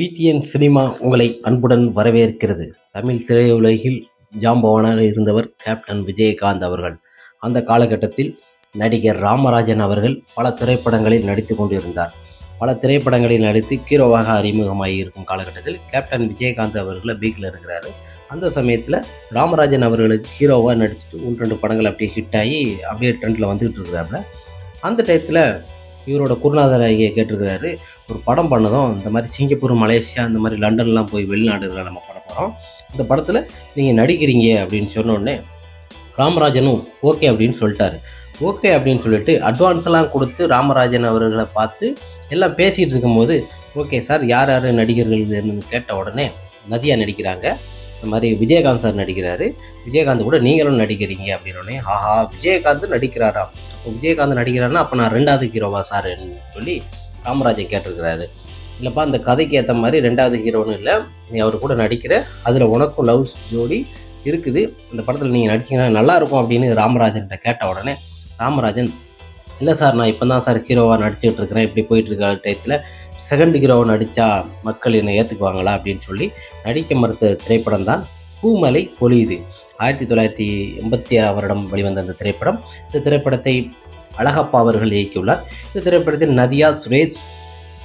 PTN cinema உங்களை அன்புடன் வரவேற்கிறது. தமிழ் திரையுலகில் ஜாம்பவானாக இருந்தவர் கேப்டன் விஜயகாந்த் அவர்கள். அந்த காலகட்டத்தில் நடிகர் ராமராஜன் அவர்கள் பல திரைப்படங்களில் நடித்து கொண்டிருந்தார். பல திரைப்படங்களில் நடித்து ஹீரோவாக அறிமுகமாகி இருக்கும் காலகட்டத்தில் கேப்டன் விஜயகாந்த் அவர்கள் பீக்கில் இருக்கிறாரு. அந்த சமயத்தில் ராமராஜன் அவர்களுக்கு ஹீரோவாக நடிச்சுட்டு ஒன்று ரெண்டு படங்கள் அப்படியே ஹிட் ஆகி அப்படியே ட்ரெண்டில் வந்துக்கிட்டு இருக்கிறாப்புல அந்த டயத்தில் இவரோட குருநாதர் ஐயா கேட்டிருக்கிறாரு. ஒரு படம் பண்ணதும் இந்த மாதிரி சிங்கப்பூர் மலேசியா இந்த மாதிரி லண்டன்லாம் போய் வெளிநாடுகளில் நம்ம படம் போகிறோம் இந்த படத்தில் நீங்கள் நடிக்கிறீங்க அப்படின்னு சொன்ன உடனே ராமராஜனும் ஓகே அப்படின்னு சொல்லிட்டாரு. ஓகே அப்படின்னு சொல்லிட்டு அட்வான்ஸ்லாம் கொடுத்து ராமராஜன் அவர்களை பார்த்து எல்லாம் பேசிகிட்டு இருக்கும்போது ஓகே சார் யார் யார் நடிகர்கள் இதுன்னு கேட்ட உடனே நதியா நடிக்கிறாங்க. இந்த மாதிரி விஜயகாந்த் சார் நடிக்கிறாரு. விஜயகாந்த் கூட நீங்களும் நடிக்கிறீங்க அப்படின்னு உடனே ஆஹா விஜயகாந்த் நடிக்கிறாரா? விஜயகாந்த் நடிக்கிறாருன்னா அப்போ நான் ரெண்டாவது ஹீரோவா சார்ன்னு சொல்லி ராமராஜன் கேட்டிருக்கிறாரு. இல்லைப்பா அந்த கதைக்கு ஏற்ற மாதிரி ரெண்டாவது ஹீரோன்னு இல்லை. நீ அவர் கூட நடிக்கிற அதில் உனக்கும் லவ் ஜோடி இருக்குது. இந்த படத்தில் நீங்கள் நடிச்சிங்கன்னா நல்லா இருக்கும் அப்படின்னு ராமராஜன்கிட்ட கேட்ட உடனே ராமராஜன் இல்லை சார் நான் இப்போ தான் சார் ஹீரோவாக நடிச்சுட்டு இருக்கிறேன். இப்படி போயிட்டு இருக்க டயத்தில் செகண்ட் ஹீரோவை நடித்தா மக்கள் என்னை ஏற்றுக்குவாங்களா அப்படின்னு சொல்லி நடிக்க மறுத்த திரைப்படம் தான் பூமலை பொழியுது. ஆயிரத்தி தொள்ளாயிரத்தி எண்பத்தி ஏழாம் வருடம் வெளிவந்த அந்த திரைப்படம். இந்த திரைப்படத்தை அழகப்பா அவர்கள் இயக்கியுள்ளார். இந்த திரைப்படத்தில் நதியா சுரேஷ்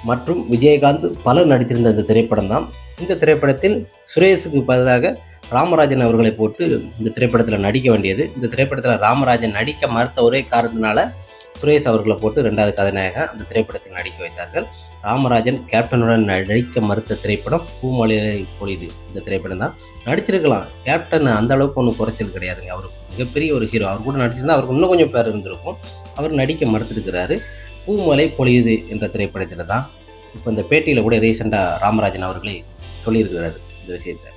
மற்றும் விஜயகாந்த் பலர் நடித்திருந்த இந்த திரைப்படம் தான். இந்த திரைப்படத்தில் சுரேஷுக்கு பதிலாக ராமராஜன் அவர்களை போட்டு இந்த திரைப்படத்தில் நடிக்க வேண்டியது. இந்த திரைப்படத்தில் ராமராஜன் நடிக்க மறுத்த ஒரே காரணத்தினால சுரேஷ் அவர்களை போட்டு ரெண்டாவது கதாநாயகன் அந்த திரைப்படத்தில் நடிக்க வைத்தார்கள். ராமராஜன் கேப்டனுடன் நடிக்க மறுத்த திரைப்படம் பூமலை பொழிது. இந்த திரைப்படம் தான். நடிச்சிருக்கலாம். கேப்டன் அந்த அளவுக்கு ஒன்றும் குறைச்சல் கிடையாதுங்க. அவர் மிகப்பெரிய ஒரு ஹீரோ அவர் கூட நடிச்சிருந்தா அவருக்கு இன்னும் கொஞ்சம் பேர் இருந்திருக்கும். அவர் நடிக்க மறுத்திருக்கிறாரு. பூமலை பொழியுது என்ற திரைப்படத்தில் தான். இப்போ இந்த பேட்டியில் கூட ரீசெண்டாக ராமராஜன் அவர்களே சொல்லியிருக்கிறாரு இந்த விஷயத்தை.